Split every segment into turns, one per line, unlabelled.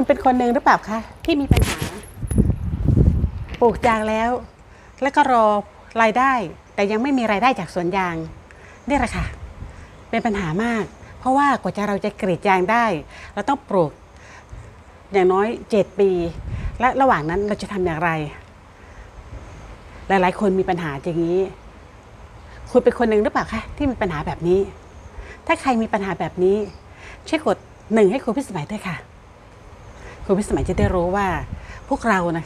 คุณเป็นคนหนึ่งหรือเปล่าคะที่มีปัญหา ปลูกยางแล้ว แล้วก็รอรายได้ แต่ยังไม่มีรายได้จากสวนยางนี่แหละค่ะ เป็นปัญหามาก เพราะว่ากว่าจะเราจะกรีดยางได้ เราต้องปลูกอย่างน้อย 7 ปี และระหว่างนั้นเราจะทำอย่างไร หลายๆ คนมีปัญหาอย่างนี้ คุณเป็นคนหนึ่งหรือเปล่าคะที่มีปัญหาแบบนี้ ถ้าใครมีปัญหาแบบนี้ช่วยกดหนึ่งให้ครูพิสมัยด้วยค่ะ ครูพิสมัยจะได้รู้ว่าพวกเรานะ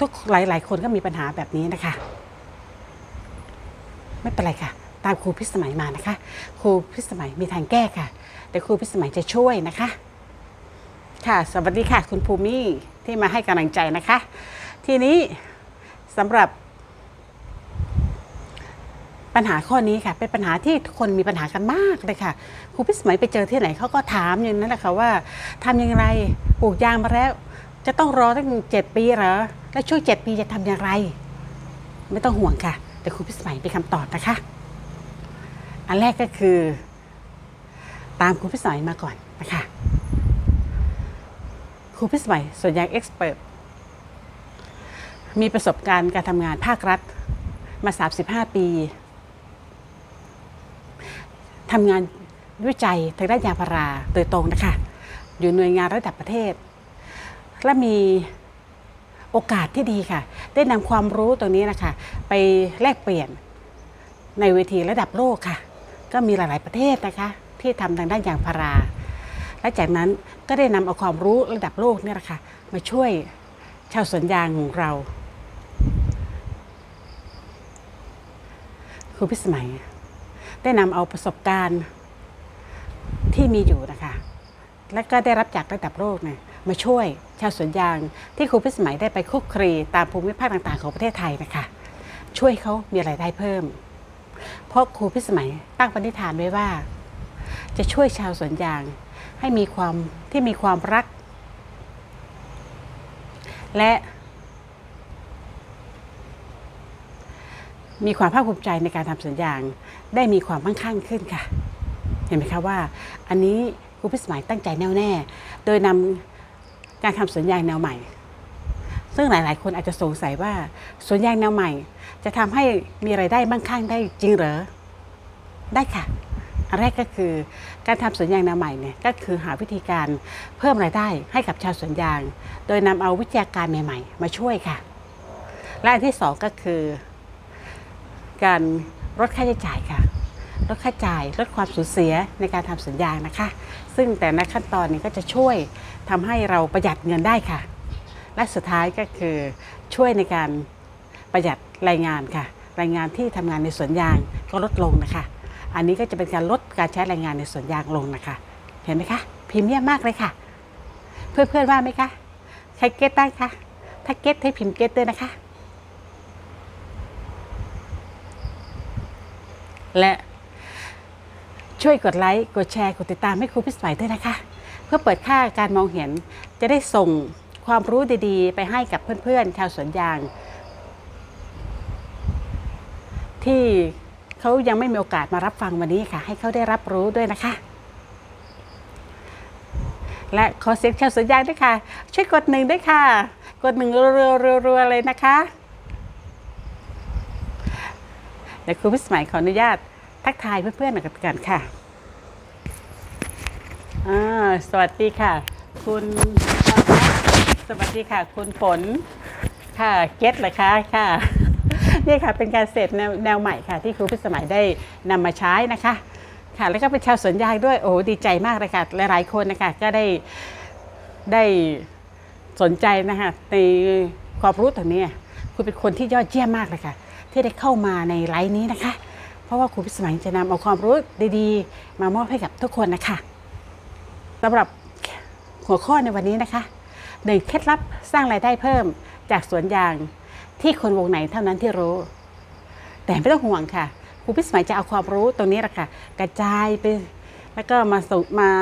ทุกหลาย ๆ คนก็มีปัญหาแบบนี้นะคะ ไม่เป็นไรค่ะ ตามครูพิสมัยมานะคะ ครูพิสมัยมีทางแก้ค่ะเดี๋ยวครูพิสมัยจะช่วยนะคะ ค่ะสวัสดีค่ะ คุณภูมิที่มาให้กำลังใจนะคะ ทีนี้สำหรับ ปัญหาข้อนี้ค่ะ เป็นปัญหาที่คนมีปัญหากันมากเลยค่ะครูพิสมัยไปเจอที่ไหนเขาก็ถามอย่างนั้นแหละค่ะว่าทำอย่างไรปลูกยางมาแล้ว จะต้องรอตั้งเจ็ดปีเหรอแล้วช่วงเจ็ดปีจะทำอย่างไร ไม่ต้องห่วงค่ะเดี๋ยวครูพิสมัยเป็นคำตอบนะคะ อันแรกก็คือ ตามครูพิสมัยมาก่อนนะคะครูพิสมัยส่วนใหญ่เอ็กซ์เพรสมีประสบการณ์การทำงานภาครัฐมา 35 ปี ทำงานวิจัยทางด้านยางพาราโดยตรงนะคะ อยู่หน่วยงานระดับประเทศ และมีโอกาสที่ดีค่ะ ได้นำความรู้ตรงนี้นะคะ ไปแลกเปลี่ยนในเวทีระดับโลกค่ะ ก็มีหลาย ๆ ประเทศนะคะ ที่ทำทางด้านยางพารา และจากนั้นก็ได้นำเอาความรู้ระดับโลกนี่แหละค่ะมาช่วยชาวสวนยางของเราครูพิสมัย ได้นำเอาประสบการณ์ที่มีอยู่นะคะ และก็ได้รับจากระดับโลกเนี่ยมาช่วยชาวสวนยางที่ครูพิสมัยได้ไปคุกคลีตามภูมิภาคต่างๆ ของประเทศไทยนะคะ ช่วยเขามีรายได้เพิ่ม เพราะครูพิสมัยตั้งปณิธานไว้ว่า จะช่วยชาวสวนยางให้มีความที่มีความรัก และมีความภาคภูมิใจในการทำสวนยาง ได้มีความมั่งคั่งขึ้นค่ะ เห็นไหมคะว่าอันนี้ครูพิสมัยตั้งใจแน่วแน่ โดยนำการทำสวนยางแนวใหม่ ซึ่งหลาย ๆ คนอาจจะสงสัยว่าสวนยางแนวใหม่ จะทำให้มีไรายได้มั่งคั่งได้จริงหรอได้ค่ะอันแรกก็คือการทำสวนยางแนวใหม่เนี่ยก็คือหาวิธีการเพิ่มรายได้ให้กับชาวสวนยาง โดยนำเอาวิทยาการใหม่ ๆ มาช่วยค่ะและอันที่สองก็คือ การลดค่าใช้จ่ายค่ะ ลดค่าใช้จ่ายลดความสูญเสียในการทำสวนยางนะคะ ซึ่งแต่ละขั้นตอนนี้ก็จะช่วยทำให้เราประหยัดเงินได้ค่ะ และสุดท้ายก็คือช่วยในการประหยัดแรงงานค่ะแรงงานที่ทำงานในสวนยางก็ลดลงนะคะ อันนี้ก็จะเป็นการลดการใช้แรงงานในสวนยางลงนะคะ เห็นไหมคะพรีเมียมมากเลยค่ะ เพื่อนๆว่าไหมคะใครเก็ตบ้างคะถ้าเก็ตให้พิมพ์เก็ตด้วยนะคะ และ ช่วยกดไลค์ กดแชร์ กดติดตามให้ครูพิสมัยด้วยนะคะ เพื่อเปิดค่าการมองเห็น จะได้ส่งความรู้ดีๆ ไปให้กับเพื่อนๆ ชาวสวนยาง ที่เขายังไม่มีโอกาสมารับฟังวันนี้ค่ะ ให้เขาได้รับรู้ด้วยนะคะ และขอเสียงชาวสวนยางด้วยค่ะ ช่วยกดหนึ่งด้วยค่ะ กดหนึ่งรัวๆๆเลยนะคะเดี๋ยวครูพิสมัยขออนุญาต ทักทายเพื่อนๆหน่อยกันค่ะอ่าสวัสดีค่ะ คุณสวัสดีค่ะ คุณฝนค่ะเก็ตเหรอคะค่ะนี่ค่ะเป็นการเสร็จแนวแนวใหม่ค่ะ ที่ครูพิสมัยได้นำมาใช้นะคะ ค่ะแล้วก็เป็นชาวสวนยางด้วยโอ้ดีใจมากเลยค่ะหลายๆคนนะคะก็ได้ได้สนใจนะคะในความรู้ตรงนี้คุณเป็นคนที่ยอดเยี่ยมมากเลยค่ะ ที่ได้เข้ามาในไลฟ์นี้นะคะ เพราะว่าครูพิสมัยจะนำเอาความรู้ดีๆ มามอบให้กับทุกคนนะคะสำหรับหัวข้อในวันนี้นะคะหนึ่งเคล็ดลับสร้างรายได้เพิ่มจากสวนยางที่คนวงไหนเท่านั้นที่รู้ แต่ไม่ต้องห่วงค่ะครูพิสมัยจะเอาความรู้ตรงนี้แหละค่ะกระจายไปแล้วก็มาส่งมา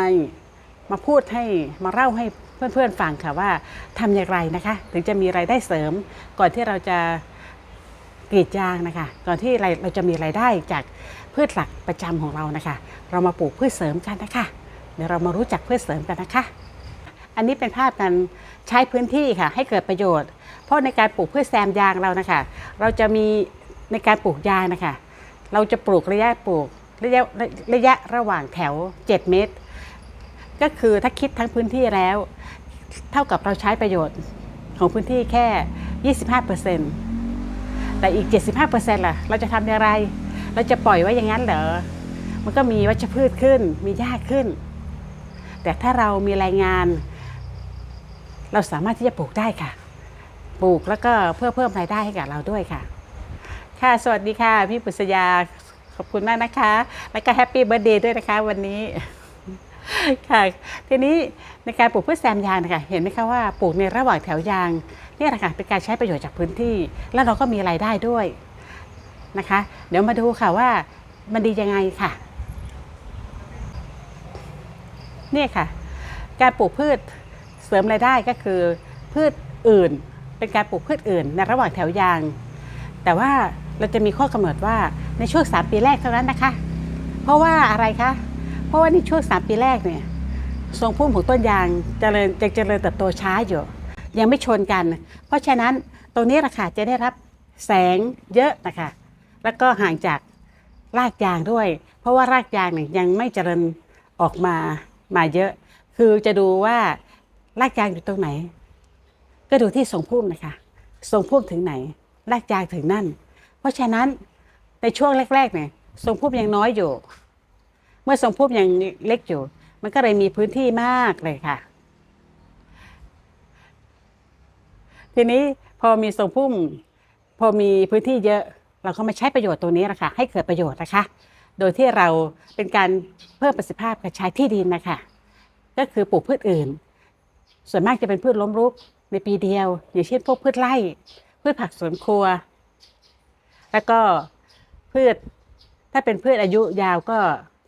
มาพูดให้มาเล่าให้เพื่อนๆฟังค่ะว่าทำอย่างไรนะคะ ถึงจะมีรายได้เสริมก่อนที่เราจะ กรีดยางนะคะ ก่อนที่เราเราจะมีรายได้จากพืชหลักประจำของเรานะคะ เรามาปลูกพืชเสริมกันนะคะ เดี๋ยวเรามารู้จักพืชเสริมกันนะคะ อันนี้เป็นภาพการใช้พื้นที่ค่ะ ให้เกิดประโยชน์ เพราะในการปลูกพืชแซมยางเรานะคะ เราจะมีในการปลูกยางนะคะ เราจะปลูกระยะปลูกระยะระยะระหว่างแถว 7 เมตร ก็คือถ้าคิดทั้งพื้นที่แล้ว เท่ากับเราใช้ประโยชน์ของพื้นที่แค่ 25% แต่อีก 75%ล่ะ เราจะทำอย่างไร เราจะปล่อยไว้อย่างนั้นเหรอ มันก็มีวัชพืชขึ้น มีหญ้าขึ้น แต่ถ้าเรามีแรงงาน เราสามารถที่จะปลูกได้ค่ะ ปลูกแล้วก็เพื่อเพิ่มรายได้ให้กับเราด้วยค่ะ ค่ะ สวัสดีค่ะ พี่ปุษยา ขอบคุณมากนะคะ แล้วก็แฮปปี้เบิร์ดเดย์ด้วยนะคะวันนี้ค่ะ ทีนี้ในการปลูกพืชแซมยางนะคะ เห็นไหมคะว่าปลูกในระหว่างแถวยาง นี่แหละค่ะเป็นการใช้ประโยชน์จากพื้นที่ แล้วเราก็มีรายได้ด้วยนะคะ เดี๋ยวมาดูค่ะว่ามันดียังไงค่ะนี่ค่ะ การปลูกพืชเสริมรายได้ก็คือพืชอื่น เป็นการปลูกพืชอื่น ในระหว่างแถวยาง แต่ว่าเราจะมีข้อกำหนดว่าในช่วง 3 ปีแรกเท่านั้นนะคะ เพราะว่าอะไรคะเพราะว่าในช่วง 3 ปีแรกเนี่ยทรงพุ่มของต้นยางเจริญจะเจริญเติบโตช้าอยู่ ยังไม่ชนกัน เพราะฉะนั้นตรงนี้ราคาจะได้รับแสงเยอะนะคะ แล้วก็ห่างจากรากยางด้วย เพราะว่ารากยางเนี่ยยังไม่เจริญออกมามาเยอะ คือจะดูว่ารากยางอยู่ตรงไหน ก็ดูที่ทรงพุ่มนะคะทรงพุ่มถึงไหน รากยางถึงนั่น เพราะฉะนั้นในช่วงแรกๆเนี่ยทรงพุ่มยังน้อยอยู่ เมื่อทรงพุ่มยังเล็กอยู่ มันก็เลยมีพื้นที่มากเลยค่ะ ทีนี้พอมีทรงพุ่มพอมีพื้นที่เยอะเราก็มาใช้ประโยชน์ตัวนี้แหละคะให้เกิดประโยชน์นะคะ โดยที่เราเป็นการเพิ่มประสิทธิภาพการใช้ที่ดินนะคะก็คือปลูกพืชอื่น ส่วนมากจะเป็นพืชล้มรุกในปีเดียว อย่างเช่นพวกพืชไร่พืชผักสวนครัว แล้วก็พืชถ้าเป็นพืชอายุยาวก็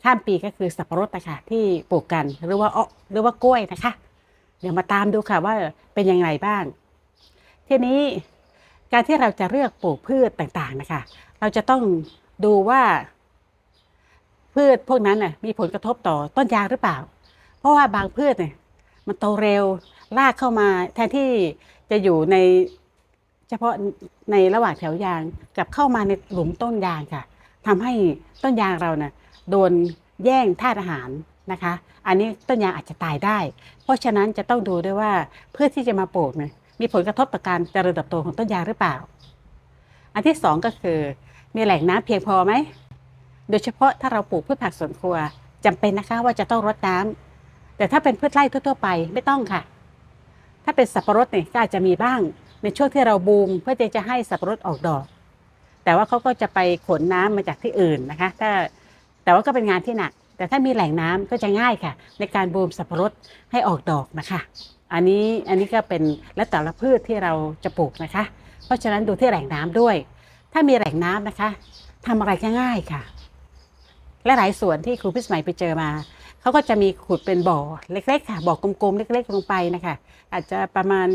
ข้ามปีก็คือสับปะรดนะคะที่ปลูกกันหรือว่าอ้อหรือว่ากล้วยนะคะ เดี๋ยวมาตามดูค่ะว่าเป็นยังไงบ้าง ทีนี้การที่เราจะเลือกปลูกพืชต่างๆนะคะ เราจะต้องดูว่า พืชพวกนั้นน่ะมีผลกระทบต่อต้นยางหรือเปล่า เพราะว่าบางพืชเนี่ยมันโตเร็วลากเข้ามาแทนที่จะอยู่ในเฉพาะในระหว่างแถวยางกลับเข้ามาในหลุมต้นยางค่ะทำให้ต้นยางเราเนี่ยโดนแย่งธาตุอาหารนะคะ อันนี้ต้นยางอาจจะตายได้ เพราะฉะนั้นจะต้องดูด้วยว่าพืชที่จะมาปลูกเนี่ย มีผลกระทบต่อการเจริญเติบโตของต้นยางหรือเปล่า อันที่สองก็คือ มีแหล่งน้ำเพียงพอไหม โดยเฉพาะถ้าเราปลูกพืชผักสวนครัวจำเป็นนะคะว่าจะต้องรดน้ำแต่ถ้าเป็นพืชไร่ทั่วๆไปไม่ต้องค่ะ ถ้าเป็นสับปะรดเนี่ยก็อาจจะมีบ้าง ในช่วงที่เราบูมเพื่อจะให้สับปะรดออกดอก แต่ว่าเขาก็จะไปขนน้ำมาจากที่อื่นนะคะ ถ้าแต่ว่าก็เป็นงานที่หนัก แต่ถ้ามีแหล่งน้ำก็จะง่ายค่ะ ในการบูมสับปะรดให้ออกดอกนะคะ อันนี้อันนี้ก็เป็นและแต่ละพืชที่เราจะปลูกนะคะ เพราะฉะนั้นดูที่แหล่งน้ำด้วย ถ้ามีแหล่งน้ำนะคะทำอะไรก็ง่ายค่ะ และหลายสวนที่ครูพิสมัยไปเจอมาเขาก็จะมีขุดเป็นบ่อเล็กๆค่ะบ่อกลมๆเล็ก ๆ ลงไปนะคะ อาจจะประมาณ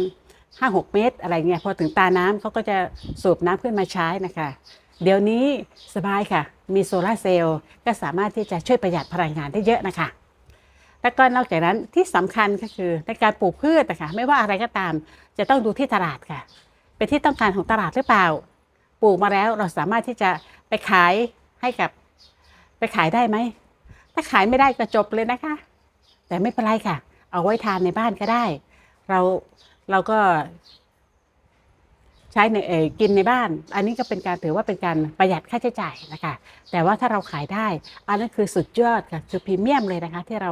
5-6เมตรอะไรเงี้ยพอถึงตาน้ำเขาก็จะสูบน้ำขึ้นมาใช้นะคะ เดี๋ยวนี้สบายค่ะ มีโซลาร์เซลล์ก็สามารถที่จะช่วยประหยัดพลังงานได้เยอะนะคะ แล้วก็นอกจากนั้นที่สำคัญก็คือในการปลูกพืชนะคะไม่ว่าอะไรก็ตาม จะต้องดูที่ตลาดค่ะ เป็นที่ต้องการของตลาดหรือเปล่า ปลูกมาแล้วเราสามารถที่จะไปขายให้กับไปขายได้ไหม ถ้าขายไม่ได้ก็จบเลยนะคะ แต่ไม่เป็นไรค่ะ เอาไว้ทานในบ้านก็ได้ เราเราก็ใช้ในเออกินในบ้าน อันนี้ก็เป็นการถือว่าเป็นการประหยัดค่าใช้จ่ายนะคะ แต่ว่าถ้าเราขายได้ อันนั้นคือสุดยอดค่ะคือพรีเมียมเลยนะคะ ที่เรา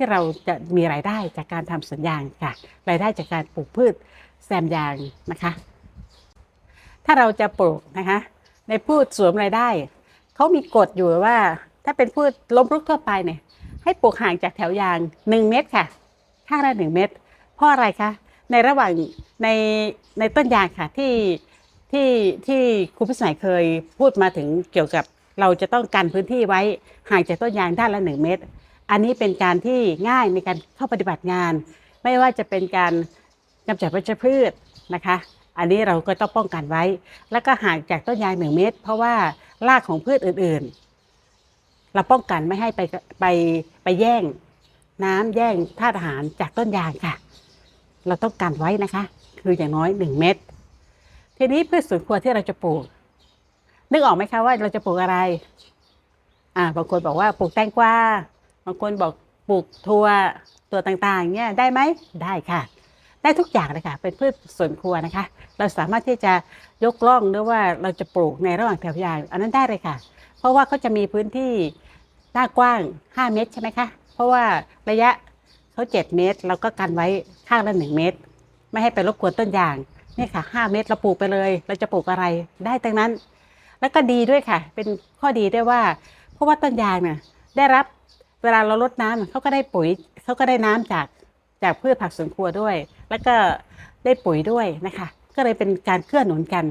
ที่เราจะมีรายได้จากการทำสวนยางค่ะ รายได้จากการปลูกพืชแซมยางนะคะ ถ้าเราจะปลูกนะคะ ในพืชสวมรายได้เขามีกฎอยู่ว่า ถ้าเป็นพืชล้มลุกทั่วไปเนี่ย ให้ปลูกห่างจากแถวยาง 1 เมตรค่ะ ข้างละ1เมตร เพราะอะไรคะในระหว่างในในต้นยางค่ะที่ที่ที่ครูพิสมัยเคยพูดมาถึงเกี่ยวกับเราจะต้องกันพื้นที่ไว้ห่างจากต้นยางด้านละ 1 เมตร อันนี้เป็นการที่ง่ายในการเข้าปฏิบัติงาน ไม่ว่าจะเป็นการกำจัดวัชพืชนะคะ อันนี้เราก็ต้องป้องกันไว้ แล้วก็ห่างจากต้นยางหนึ่งเมตร เพราะว่ารากของพืชอื่นๆ เราป้องกันไม่ให้ไปไปไปแย่ง น้ำแย่งธาตุอาหารจากต้นยางค่ะ เราต้องการไว้นะคะ คืออย่างน้อย 1 เม็ดทีนี้พืชสวนครัวที่เราจะปลูก นึกออกไหมคะว่าเราจะปลูกอะไรอ่าบางคนบอกว่าปลูกแตงกวาางคนบอกปลูกถั่วตัวต่างๆเนี่ยได้ไหมได้ค่ะ ได้ทุกอย่างเลยค่ะ เป็นพืชสวนครัวนะคะ เราสามารถที่จะยกล่องหรือว่าเราจะปลูกในระหว่างแถวยางอันนั้นได้เลยค่ะ เพราะว่าเขาจะมีพื้นที่หน้ากว้าง 5 เมตรใช่ไหมคะ เพราะว่าระยะเขา7 เมตรเราก็กันไว้ข้างละ 1 เมตร ไม่ให้ไปรบกวนต้นยางนี่ค่ะ 5 เมตรเราปลูกไปเลย เราจะปลูกอะไรได้ทั้งนั้น แล้วก็ดีด้วยค่ะ เป็นข้อดีได้ว่า เพราะว่าต้นยางเนี่ยได้รับ เวลาเราลดน้ำเขาก็ได้ปุ๋ยเขาก็ได้น้ำจากจากพืชผักสวนครัวด้วย แล้วก็ได้ปุ๋ยด้วยนะคะ ก็เลยเป็นการเกื้อหนุนกัน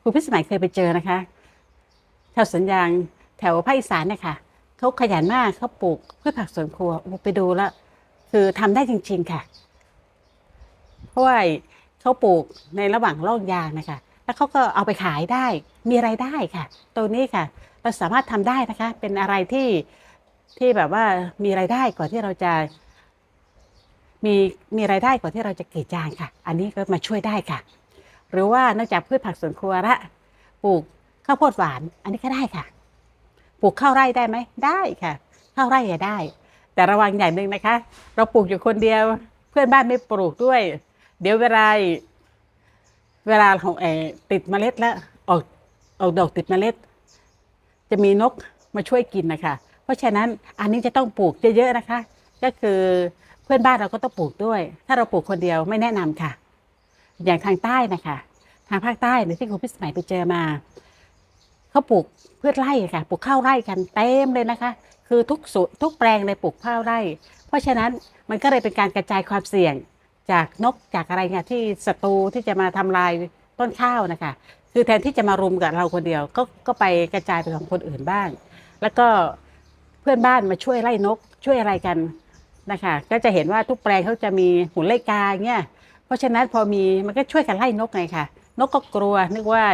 ครูพิสมัยเคยไปเจอนะคะแถวสวนยางแถวภาคอีสานเนี่ยค่ะเขาขยันมากเขาปลูกพืชผักสวนครัวไปดูแล้วคือทำได้จริง ๆค่ะ เพราะว่าเขาปลูกในระหว่างร่องยางนะคะ แล้วเขาก็เอาไปขายได้มีไรายได้ค่ะ ตัวนี้ค่ะ เราสามารถทำได้นะคะ เป็นอะไรที่ ที่แบบว่ามีรายได้ก่อนที่เราจะ มีมีรายได้ก่อนที่เราจะกรีดยางค่ะ อันนี้ก็มาช่วยได้ค่ะ หรือว่านอกจากพืชผักสวนครัวละปลูกข้าวโพดหวาน อันนี้ก็ได้ค่ะ ปลูกข้าวไร่ได้ไหมได้ค่ะข้าวไร่อะได้ แต่ระวังอย่างหนึ่งนะคะ เราปลูกอยู่คนเดียว เพื่อนบ้านไม่ปลูกด้วย เดี๋ยวเวลาเวลาของเออติดเมล็ดแล้วออกออกดอกติดเมล็ด จะมีนกมาช่วยกินนะคะ เพราะฉะนั้นอันนี้จะต้องปลูกเยอะๆนะคะ ก็คือเพื่อนบ้านเราก็ต้องปลูกด้วย ถ้าเราปลูกคนเดียวไม่แนะนำค่ะ อย่างทางใต้นะคะทางภาคใต้เนี่ที่คุณพิสมัยไปเจอมาเขาปลูกพืชไร่ค่ะ ปลูกข้าวไร่กันเต็มเลยนะคะ คือทุกสวนทุกแปลงเลยปลูกข้าวไร่ เพราะฉะนั้นมันก็เลยเป็นการกระจายความเสี่ยงจากนกจากอะไรเนี่ยที่ศัตรูที่จะมาทำลายต้นข้าวนะคะ คือแทนที่จะมารุมกับเราคนเดียวก็ก็ไปกระจายไปของคนอื่นบ้าง แล้วก็ เพื่อนบ้านมาช่วยไล่นกช่วยอะไรกันนะคะ ก็จะเห็นว่าทุกแปลงเขาจะมีหุ่นไล่กาเงี้ยเพราะฉะนั้นพอมีมันก็ช่วยกันไล่นกไงค่ะนกก็กลัวนึกว่า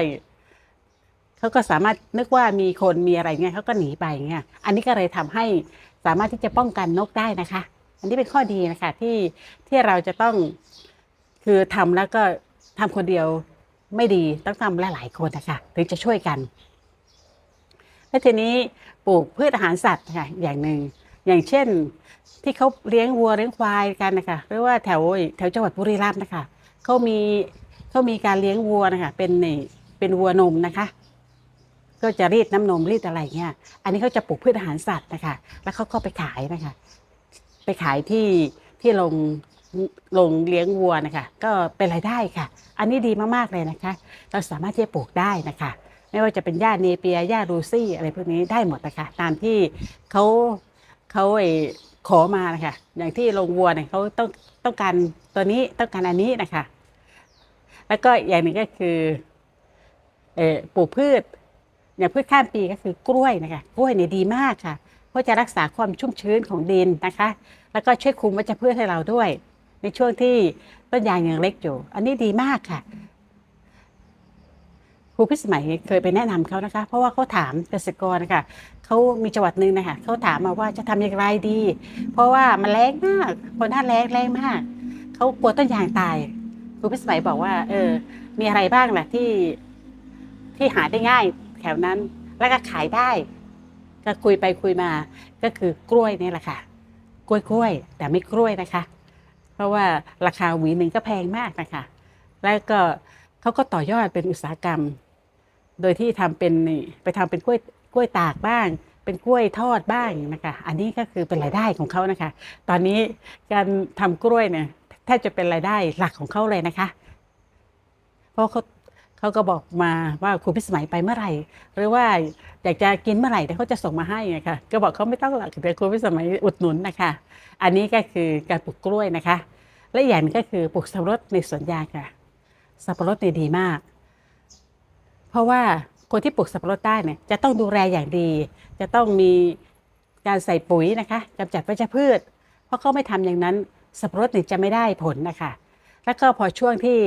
เขาก็สามารถนึกว่ามีคนมีอะไรเงี้ยเขาก็หนีไปเงี้ยอันนี้ก็เลยทำให้สามารถที่จะป้องกันนกได้นะคะ อันนี้เป็นข้อดีนะคะที่ที่เราจะต้องคือทำแล้วก็ทำคนเดียวไม่ดีต้องทำหลายๆคนนะคะถึงจะช่วยกัน และทีนี้ ลูกพืชอาหารสัตว์ค่ะอย่างหนึ่งอย่างเช่น ที่เขาเลี้ยงวัวเลี้ยงควายกันนะคะหรือว่าแถวแถวจังหวัดบุรีรัมย์นะคะเขามีเขามีการเลี้ยงวัวนะคะเป็นเป็นวัวนมนะคะ ก็จะรีดน้ำนมรีดอะไรเงี้ยอันนี้เขาจะปลูกพืชอาหารสัตว์นะคะแล้วเขาก็ไปขายนะคะ ไปขายที่ที่โรงโรงเลี้ยงวัวนะคะ ก็เป็นรายได้ค่ะ อันนี้ดีมากๆเลยนะคะ เราสามารถที่จะปลูกได้นะคะ ไม่ว่าจะเป็นหญ้าเนเปียหญ้ารูซี่อะไรพวกนี้ได้หมดนะคะตามที่เขาเขาไอ้ขอมานะคะอย่างที่โรงวัวเนี่ยเขาต้องต้องการตัวนี้ต้องการอันนี้นะคะ แล้วก็อย่างหนึ่งก็คือเออปลูกพืชอย่างพืชข้ามปีก็คือกล้วยนะคะกล้วยเนี่ยดีมากค่ะเพราะจะรักษาความชุ่มชื้นของดินนะคะ แล้วก็ช่วยคุมวัชพืชให้เราด้วย ในช่วงที่ต้นยางยังเล็กอยู่ อันนี้ดีมากค่ะ รูพิสมัยเคยไปแนะนำเขานะคะ เพราะว่าเขาถามเกษตรกรนะคะเขามีจังหวัดหนึ่งนะคะเขาถามมาว่าจะทำอย่างไรดี เพราะว่ามันแรงมากคนหน้าแรงแรงมากเขากลัวต้นยางตายครูพิสมัยบอกว่า เออ มีอะไรบ้างล่ะที่ที่หาได้ง่ายแถวนั้น แล้วก็ขายได้ ก็คุยไปคุยมา ก็คือกล้วยนี่แหละค่ะ กล้วยกล้วยแต่ไม่กล้วยนะคะ เพราะว่าราคาหวีหนึ่งก็แพงมากนะคะ แล้วก็เขาก็ต่อยอดเป็นอุตสาหกรรม โดยที่ทำเป็นไปทำเป็นกล้วยกล้วยตากบ้าง เป็นกล้วยทอดบ้างนะคะอันนี้ก็คือเป็นรายได้ของเขานะคะ ตอนนี้การทำกล้วยเนี่ยแทบจะเป็นรายได้หลักของเขาเลยนะคะ เพราะเขาเขาก็บอกมาว่าครูพิสมัยไปเมื่อไหร่ หรือว่าอยากจะกินเมื่อไหร่เดี๋ยวเขาจะส่งมาให้นะคะก็บอกเขาไม่ต้องหรอกเดี๋ยวครูพิสมัยอุดหนุนนะคะ อันนี้ก็คือการปลูกกล้วยนะคะ และอย่างหนึงก็คือปลูกสับปะรดในสวนยางค่ะสับปะรดเนี่ยดีมาก เพราะว่าคนที่ปลูกสับปะรดได้เนี่ยจะต้องดูแลอย่างดี จะต้องมีการใส่ปุ๋ยนะคะกำจัดวัชพืช เพราะเขาไม่ทำอย่างนั้นสับปะรดเนี่ยจะไม่ได้ผลนะคะ แล้วก็พอช่วงที่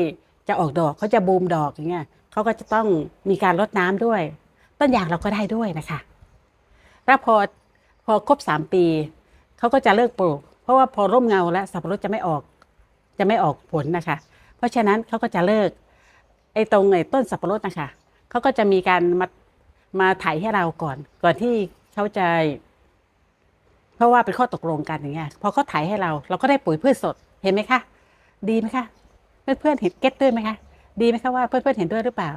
จะออกดอกเขาจะบูมดอกอย่างเงี้ยเขาก็จะต้องมีการรดน้ำด้วย ต้นยางเราก็ได้ด้วยนะคะแล้วพอพอครบสามปีเขาก็จะเลิกปลูก เพราะว่าพอร่มเงาแล้วสับปะรดจะไม่ออกจะไม่ออกผลนะคะ เพราะฉะนั้นเขาก็จะเลิกไอ้ตรงไอ้ต้นสับปะรดนะคะ เขาก็จะมีการมามาไถให้เราก่อน ก่อนที่เขาจะ เพราะว่าเป็นข้อตกลงกันอย่างเงี้ยพอเขาไถให้เรา เราก็ได้ปุ๋ยพืชสดเห็นไหมคะ ดีไหมคะเพื่อนๆเห็นเก็ตด้วยไหมคะดีไหมคะว่าเพื่อนๆเห็นด้วยหรือเปล่า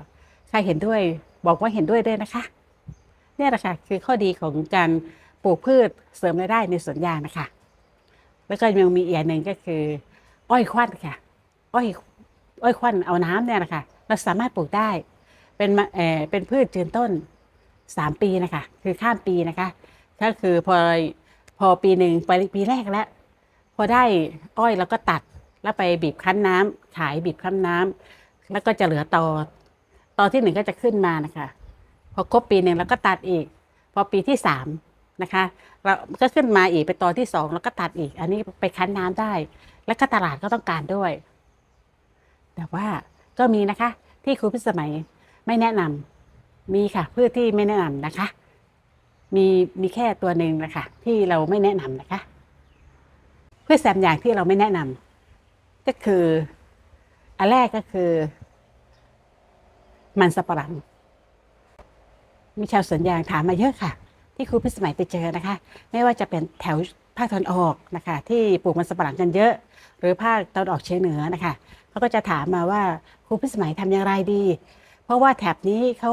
ใครเห็นด้วยบอกว่าเห็นด้วยด้วยนะคะ เนี่ยแหละค่ะคือข้อดีของการปลูกพืชเสริมรายได้ในสวนยางนะคะ แล้วก็ยังมีอีกอย่างหนึ่งก็คือ อ้อยควันค่ะ อ้อยอ้อยควันเอาน้ำเนี่ยนะคะเราสามารถปลูกได้ เป็นเออเป็นพืชยืนต้นสามปีนะคะ คือข้ามปีนะคะก็คือพอพอปีหนึ่งไปปีแรกแล้ว พอได้อ้อยเราก็ตัดแล้วไปบีบคั้นน้ำขายบีบคั้นน้ำแล้วก็จะเหลือตอตอที่หนึ่งก็จะขึ้นมานะคะ พอครบปีหนึ่งแล้วก็ตัดอีก พอปีที่สามนะคะเราก็ขึ้นมาอีกไปตอที่สองแล้วก็ตัดอีก อันนี้ไปคั้นน้ำได้ แล้วก็ตลาดก็ต้องการด้วย แต่ว่าก็มีนะคะที่ครูพิสมัย ไม่แนะนำมีค่ะพืชที่ไม่แนะนำนะคะ มีมีแค่ตัวหนึ่งนะคะที่เราไม่แนะนำนะคะพืชแซมอย่างที่เราไม่แนะนำก็คืออันแรกก็คือ มันสับปะหลัง มีชาวสวนยางถามมาเยอะค่ะ ที่ครูพิสมัยไปเจอนะคะ ไม่ว่าจะเป็นแถวภาคตะวันออกนะคะ ที่ปลูกมันสับปะหลังกันเยอะ หรือภาคตะวันออกเฉียงเหนือนะคะเขาก็จะถามมาว่าครูพิสมัยทำอย่างไรดี เพราะว่าแถบนี้เขา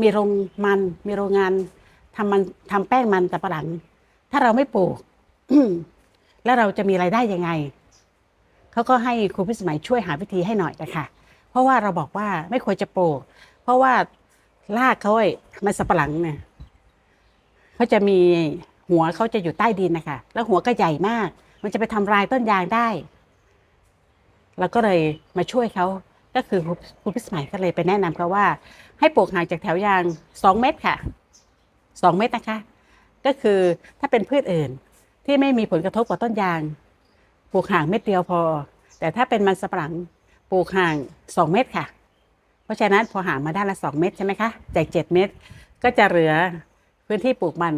มีโรงมันมีโรงงานทำมันทำแป้งมันสับปะหลัง ถ้าเราไม่ปลูก แล้วเราจะมีรายได้ยังไงเขาก็ให้ครูพิสมัยช่วยหาวิธีให้หน่อยนะคะเพราะว่าเราบอกว่าไม่ควรจะปลูก เพราะว่ารากเขาไอ้มันสับปะหลังเนี่ยเขาจะมีหัวเขาจะอยู่ใต้ดินนะคะแล้วหัวก็ใหญ่มาก มันจะไปทำลายต้นยางได้ เราก็เลยมาช่วยเขา ก็คือครูพิสมัยก็เลยไปแนะนำเขาว่า ให้ปลูกห่างจากแถวยางสองเมตรค่ะสองเมตรนะคะ ก็คือถ้าเป็นพืชอื่นที่ไม่มีผลกระทบกับต้นยาง ปลูกห่างเม็ดเดียวพอ แต่ถ้าเป็นมันสปะหลังปลูกห่างสองเมตรค่ะ เพราะฉะนั้นพอห่างมาด้านละสองเมตรใช่ไหมคะจากเจ็ดเมตรก็จะเหลือพื้นที่ปลูกมัน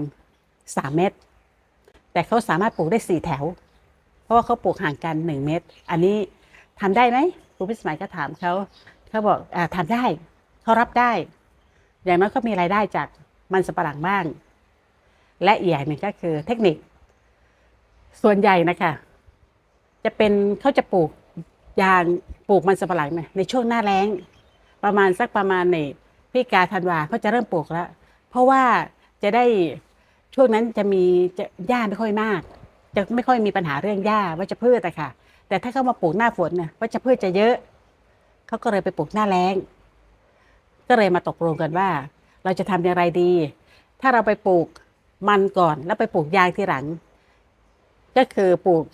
สามเมตร แต่เขาสามารถปลูกได้สี่แถว เพราะว่าเขาปลูกห่างกันหนึ่งเมตร อันนี้ ทำได้ไหมครูพิสมัยก็ถามเขาเขาบอกอ่าทำได้เขารับได้ อย่างน้อยก็มีรายได้จากมันสับปะหลังบ้าง และอีกอย่างหนึ่งก็คือเทคนิค ส่วนใหญ่นะคะจะเป็นเขาจะปลูกยางปลูกมันสับปะหลังในช่วงหน้าแล้ง ประมาณสักประมาณในพิกาธันวาเขาจะเริ่มปลูกแล้ว เพราะว่าจะได้ช่วงนั้นจะมีจะหญ้าไม่ค่อยมาก จะไม่ค่อยมีปัญหาเรื่องหญ้าวัชพืชอะค่ะ แต่ถ้าเขามาปลูกหน้าฝนเนี่ยวัชพืชจะเยอะ เขาก็เลยไปปลูกหน้าแล้ง ก็เลยมาตกลงกันว่า เราจะทำอย่างไรดี ถ้าเราไปปลูกมันก่อนแล้วไปปลูกยางทีหลัง ก็คือปลูก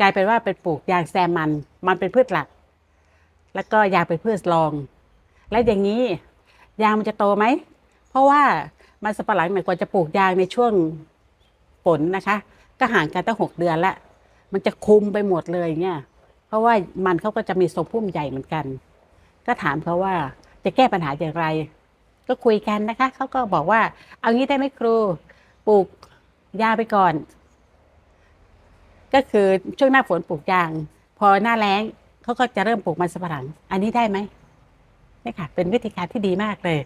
กลายเป็นว่าเป็นปลูกยางแซมมัน มันเป็นพืชหลัก แล้วก็ยางเป็นพืชรอง และอย่างนี้ยางมันจะโตไหม เพราะว่ามันสับปะหลังเนี่ยกว่าจะปลูกยางในช่วงฝนนะคะ ก็ห่างกันตั้งหกเดือนละ มันจะคุมไปหมดเลยเนี่ยเพราะว่ามันเขาก็จะมีทรงพุ่มใหญ่เหมือนกัน ก็ถามเขาว่าจะแก้ปัญหาอย่างไร ก็คุยกันนะคะเขาก็บอกว่า เอางี้ได้ไหมครูปลูกยาไปก่อน ก็คือช่วงหน้าฝนปลูกยาง พอหน้าแล้งเขาก็จะเริ่มปลูกมันสับปะหลัง อันนี้ได้ไหมนี่ค่ะ เป็นวิธีการที่ดีมากเลย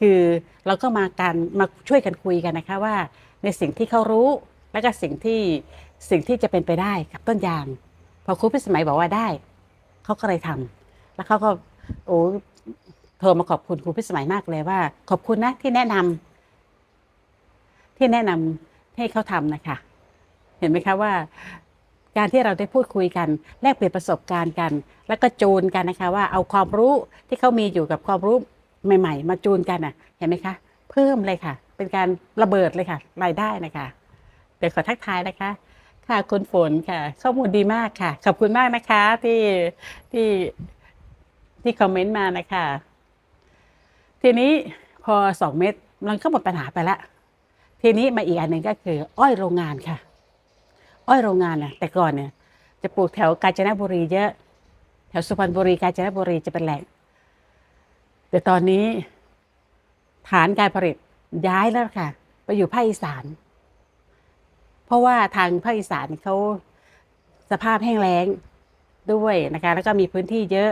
คือเราก็มาการมาช่วยกันคุยกันนะคะว่า ในสิ่งที่เขารู้ แล้วก็สิ่งที่ สิ่งที่จะเป็นไปได้กับต้นยาง พอครูพิสมัยบอกว่าได้ เขาก็เลยทำแล้วเขาก็โอ้โทรมาขอบคุณครูพิสมัยมากเลยว่า ขอบคุณนะที่แนะนำที่แนะนำให้เขาทำนะคะ เห็นไหมคะว่า การที่เราได้พูดคุยกัน แลกเปลี่ยนประสบการณ์กัน แล้วก็จูนกันนะคะ ว่าเอาความรู้ที่เขามีอยู่กับความรู้ใหม่ ๆ มาจูนกันอะ เห็นไหมคะเพิ่มเลยค่ะ เป็นการระเบิดเลยค่ะรายได้นะคะเดี๋ยวขอทักทายนะคะ ค่ะคุณฝนค่ะ ข้อมูลดีมากค่ะ ขอบคุณมากนะคะที่ที่ที่คอมเมนต์มานะคะ ทีนี้พอสองเม็ดมันก็หมดปัญหาไปละทีนี้มาอีกอันหนึ่งก็คือ อ้อยโรงงานค่ะ อ้อยโรงงานน่ะแต่ก่อนเนี่ย จะปลูกแถวกาญจนบุรีเยอะ แถวสุพรรณบุรีกาญจนบุรีจะเป็นแหล่งแต่ตอนนี้ฐานการผลิตย้ายแล้วค่ะ ไปอยู่ภาคอีสาน ราะว่าทางภาคอีสานเขาสภาพแห้งแล้งด้วยนะคะแล้วก็มีพื้นที่เยอะ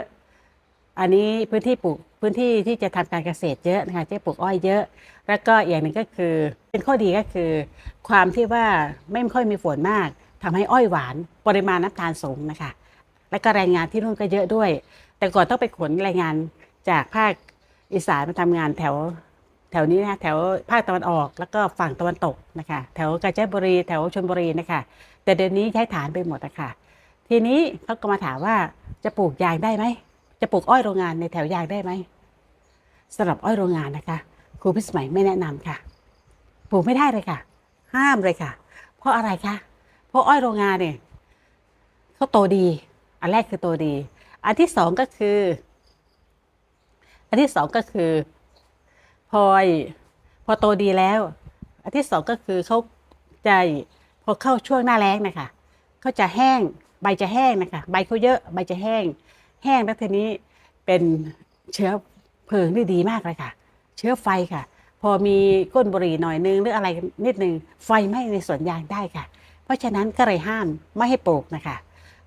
อันนี้พื้นที่ปลูกพื้นที่ที่จะทำการเกษตรเยอะนะคะที่ปลูกอ้อยเยอะ แล้วก็อย่างหนึ่งก็คือ เป็นข้อดีก็คือ ความที่ว่าไม่ค่อยมีฝนมากทำให้อ้อยหวานปริมาณน้ำตาลสูงนะคะแล้วก็แรงงานที่นู่นก็เยอะด้วย แต่ก่อนต้องไปขนแรงงานจากภาคอีสานมาทำงานแถว แถวนี้นะคะแถวภาคตะวันออก แล้วก็ฝั่งตะวันตกนะคะแถวกาญจนบุรีแถวชลบุรีนะคะแต่เดี๋ยวนี้ย้ฐานไปหมดนะคะทีนี้เขาก็มาถามว่าจะปลูกยางได้ไหมจะปลูกอ้อยโรงงานในแถวยางได้ไหมสำหรับอ้อยโรงงานนะคะ ครูพิสมัยไม่แนะนำค่ะ ปลูกไม่ได้เลยค่ะ ห้ามเลยค่ะ เพราะอะไรคะเพราะอ้อยโรงงานเนี่ยเขาโตดี อันแรกคือโตดี อันที่สองก็คือ อันที่สองก็คือ พอพอโตดีแล้ว อันที่สองก็คือเขาจะพอเข้าช่วงหน้าแล้งนะคะเขาจะแห้งใบจะแห้งนะคะใบเขาเยอะใบจะแห้ง แห้งแล้วทีนี้เป็นเชื้อเพลิงที่ดีมากเลยค่ะ เชื้อไฟค่ะ พอมีก้นบุหรี่หน่อยนึงหรืออะไรนิดนึงไฟไหม้ในสวนยางได้ค่ะ เพราะฉะนั้นก็เลยห้ามไม่ให้ปลูกนะคะ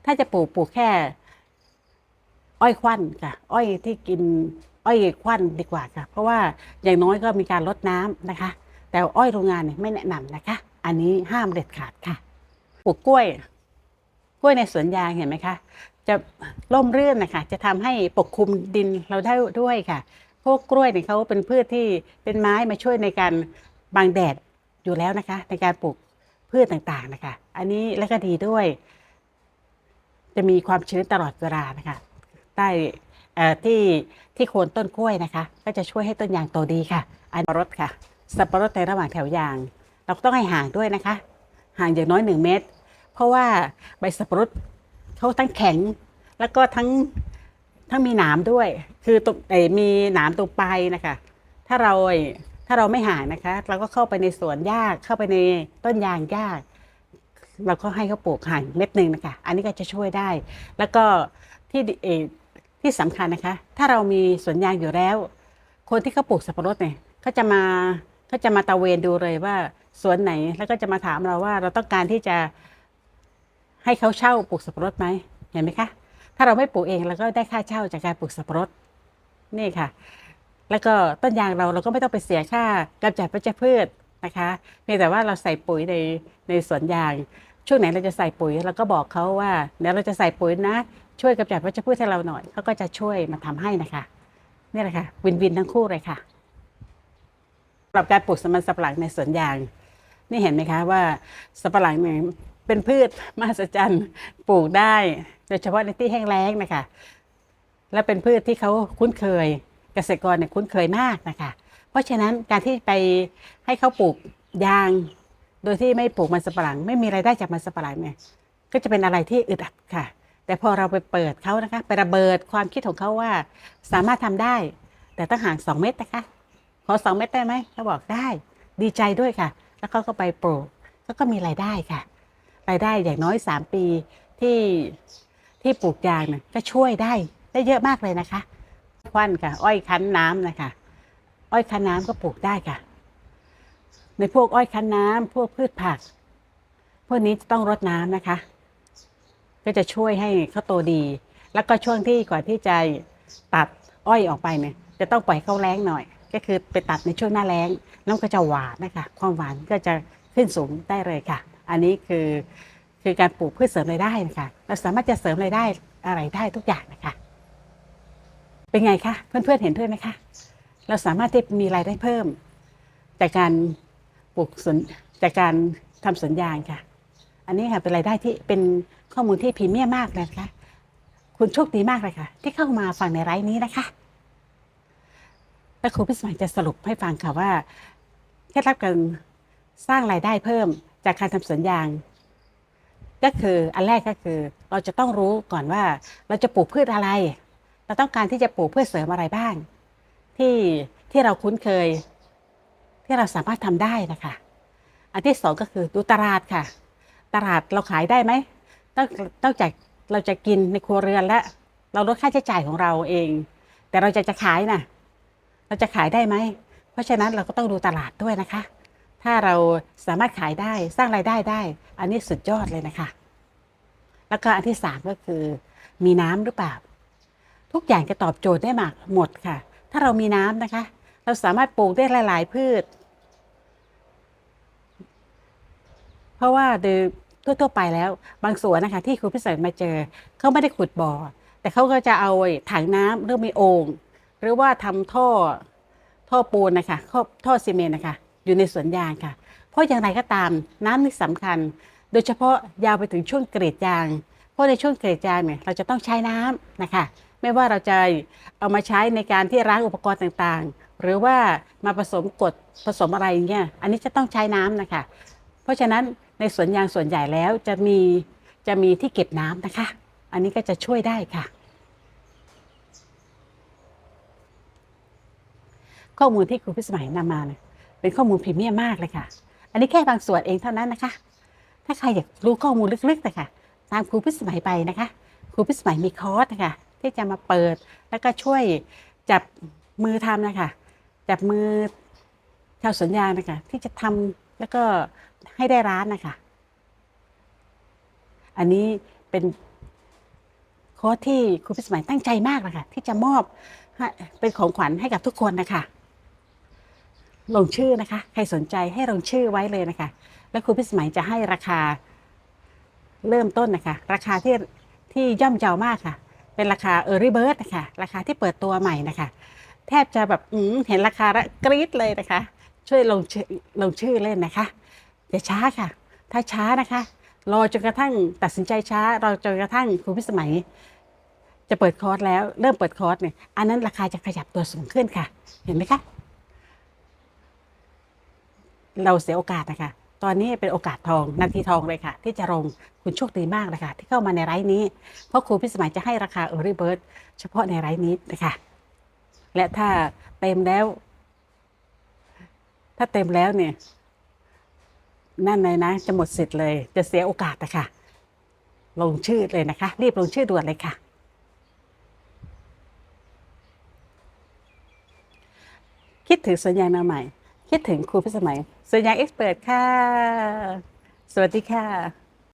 ถ้าจะปลูกปลูกแค่ อ้อยควันค่ะ อ้อยที่กิน อ้อยควันดีกว่าค่ะ เพราะว่าอย่างน้อยก็มีการลดน้ำนะคะ แต่อ้อยโรงงานเนี่ยไม่แนะนำนะคะ อันนี้ห้ามเด็ดขาดค่ะปลูกกล้วย กล้วยในสวนยางเห็นไหมคะจะร่มรื่นนะคะจะทำให้ปกคลุมดินเราได้ด้วยค่ะ พวกกล้วยเนี่ยเขาเป็นพืชที่เป็นไม้มาช่วยในการบังแดดอยู่แล้วนะคะ ในการปลูกพืชต่างๆนะคะ อันนี้แล้วก็ดีด้วย จะมีความชื้นตลอดเวลานะคะใต้ ที่ที่โคนต้นกล้วยนะคะ ก็จะช่วยให้ต้นยางโตดีค่ะ อันสับปะรดค่ะ สับปะรดในระหว่างแถวยาง เราต้องให้ห่างด้วยนะคะ ห่างอย่างน้อยหนึ่งเมตร เพราะว่าใบสับปะรดเขาทั้งแข็ง แล้วก็ทั้งทั้งมีหนามด้วย คือตรงเอ่อมีหนามตรงปลายนะคะ ถ้าเราถ้าเราไม่ห่างนะคะ เราก็เข้าไปในสวนยากเข้าไปในต้นยางยากเราก็ให้เขาปลูกห่างเม็ดหนึ่งนะคะ อันนี้ก็จะช่วยได้ แล้วก็ที่เออ ที่สำคัญนะคะ ถ้าเรามีสวนยางอยู่แล้ว คนที่เขาปลูกสับปะรดเนี่ยเขาจะมาเขาจะมาตะเวนดูเลยว่าสวนไหนแล้วก็จะมาถามเราว่าเราต้องการที่จะให้เขาเช่าปลูกสับปะรดไหมเห็นไหมคะถ้าเราไม่ปลูกเองเราก็ได้ค่าเช่าจากการปลูกสับปะรดนี่ค่ะ แล้วก็ต้นยางเราเราก็ไม่ต้องไปเสียค่ากำจัดวัชพืชนะคะเพียงแต่ว่าเราใส่ปุ๋ยในในสวนยาง ช่วงไหนเราจะใส่ปุ๋ยเราก็บอกเขาว่าเดี๋ยวเราจะใส่ปุ๋ยนะ ช่วยกำจัดวัชพืชให้เราหน่อยเขาก็จะช่วยมาทำให้นะคะนี่แหละค่ะวินวินทั้งคู่เลยค่ะสำหรับการปลูกสมันสับหลังในสวนยาง นี่เห็นไหมคะว่าสับหลังเนี่ยเป็นพืชมหัศจรรย์ปลูกได้ โดยเฉพาะในที่แห้งแล้งนะคะ และเป็นพืชที่เขาคุ้นเคยเกษตรกรเนี่ยคุ้นเคยมากนะคะ เพราะฉะนั้นการที่ไปให้เขาปลูกยาง โดยที่ไม่ปลูกมันสำปะหลัง ไม่มีรายได้จากมันสำปะหลังเนี่ยก็จะเป็นอะไรที่อึดอัดค่ะ แต่พอเราไปเปิดเขานะคะ ไประเบิดความคิดของเขาว่า สามารถทำได้ แต่ต้องห่างสองเมตรนะคะ ขอสองเมตรได้ไหมเขาบอกได้ ดีใจด้วยค่ะ แล้วเขาก็ไปปลูกแล้วก็มีรายได้ค่ะ รายได้อย่างน้อยสามปีที่ที่ปลูกยางเนี่ยก็ช่วยได้ได้เยอะมากเลยนะคะควันค่ะ อ้อยคั้นน้ำนะคะอ้อยคั้นน้ำก็ปลูกได้ค่ะ ในพวกอ้อยคั้นน้ำพวกพืชผัก พวกนี้จะต้องรดน้ำนะคะ ก็จะช่วยให้เขาโตดี แล้วก็ช่วงที่ก่อนที่จะตัดอ้อยออกไปเนี่ยจะต้องปล่อยเขาแรงหน่อย ก็คือไปตัดในช่วงหน้าแล้งแล้วก็จะหวานนะคะความหวานก็จะขึ้นสูงได้เลยค่ะ อันนี้คือคือการปลูกเพืชเสริมรายได้นะคะเราสามารถจะเสริมรายได้อะไรได้ทุกอย่างนะคะ เป็นไงคะเพื่อนๆเห็นด้วยไหมคะเราสามารถที่มีรายได้เพิ่ม จากการปลูกสวนจากการทำสวนยางค่ะ อันนี้ค่ะเป็นรายได้ที่เป็น ข้อมูลที่พรีเมียมมากเลยนะคะคุณโชคดีมากเลยค่ะ ที่เข้ามาฟังในไลฟ์นี้นะคะและครูพิสมัยจะสรุปให้ฟังค่ะว่าเคล็ดลับการสร้างรายได้เพิ่มจากการทำสวนยาง ก็คืออันแรกก็คือ เราจะต้องรู้ก่อนว่าเราจะปลูกพืชอะไร เราต้องการที่จะปลูกพืชเสริมอะไรบ้าง ที่ที่เราคุ้นเคย ที่เราสามารถทำได้นะคะ อันที่สองก็คือดูตลาดค่ะ ตลาดเราขายได้ไหม ต้องต้องจากเราจะกินในครัวเรือนและ เราลดค่าใช้จ่ายของเราเอง แต่เราจะจะขายนะเราจะขายได้ไหม เพราะฉะนั้นเราก็ต้องดูตลาดด้วยนะคะ ถ้าเราสามารถขายได้สร้างรายได้ได้ อันนี้สุดยอดเลยนะคะ แล้วก็อันที่สามก็คือ มีน้ำหรือเปล่า ทุกอย่างจะตอบโจทย์ได้หมากหมดค่ะ ถ้าเรามีน้ำนะคะ เราสามารถปลูกได้หลาย ๆ พืช เพราะว่าโดย ทั่วๆไปแล้ว บางสวนนะคะที่ครูพิเศษมาเจอเขาไม่ได้ขุดบ่อ แต่เขาก็จะเอาถังน้ำหรือมีโอ่งหรือว่าทำท่อท่อปูนนะคะท่อซีเมนต์นะคะอยู่ในสวนยางค่ะ เพราะอย่างไรก็ตามน้ำนี่สำคัญ โดยเฉพาะยาวไปถึงช่วงเกรดยาง เพราะในช่วงเกรดยางเนี่ยเราจะต้องใช้น้ำนะคะไม่ว่าเราจะเอามาใช้ในการที่ล้างอุปกรณ์ต่างๆ หรือว่ามาผสมกดผสมอะไรอย่างเงี้ยอันนี้จะต้องใช้น้ำนะคะ เพราะฉะนั้น ในสวนยางส่วนใหญ่แล้วจะมีจะมีที่เก็บน้ำนะคะ อันนี้ก็จะช่วยได้ค่ะ ข้อมูลที่ครูพิสมัยนำมาเนี่ยเป็นข้อมูลพรีเมียมมากเลยค่ะ อันนี้แค่บางส่วนเองเท่านั้นนะคะ ถ้าใครอยากรู้ข้อมูลลึกๆนะคะตามครูพิสมัยไปนะคะครูพิสมัยมีคอร์สนะคะที่จะมาเปิดแล้วก็ช่วยจับมือทำนะคะจับมือชาวสวนยางนะคะที่จะทำ แล้วก็ให้ได้ร้านนะคะอันนี้เป็นโค้ดที่ครูพิสมัยตั้งใจมากนะคะที่จะมอบให้เป็นของขวัญให้กับทุกคนนะคะลงชื่อนะคะ ใครสนใจให้ลงชื่อไว้เลยนะคะ แล้วครูพิสมัยจะให้ราคาเริ่มต้นนะคะ ราคาที่ที่ย่อมเยาวมากค่ะ เป็นราคา Early Bird นะคะราคาที่เปิดตัวใหม่นะคะ แทบจะแบบเห็นราคาแล้วกรี๊ดเลยนะคะ ช่วยลงลงชื่อเล่นนะคะอย่าช้าค่ะ ถ้าช้านะคะ รอจนกระทั่งตัดสินใจช้ารอจนกระทั่งครูพิสมัย จะเปิดคอร์สแล้วเริ่มเปิดคอร์สเนี่ยอันนั้นราคาจะขยับตัวสูงขึ้นค่ะ เห็นไหมคะเราเสียโอกาสนะคะตอนนี้เป็นโอกาสทองนาทีทองเลยค่ะ ที่จะลงคุณโชคดีมากเลยค่ะ ที่เข้ามาในไลฟ์นี้ เพราะครูพิสมัยจะให้ราคา Early Bird เฉพาะในไลฟ์นี้นะคะและถ้าเต็มแล้ว ถ้าเต็มแล้วเนี่ย นั่นเลยนะ จะหมดสิทธิ์เลย จะเสียโอกาสนะคะลงชื่อเลยนะคะ รีบลงชื่อด่วนเลยค่ะ คิดถึงสัญญาณใหม่ คิดถึงครูพิสมัยสัญญาเอ็กซ์เพรสค่ะ สวัสดีค่ะ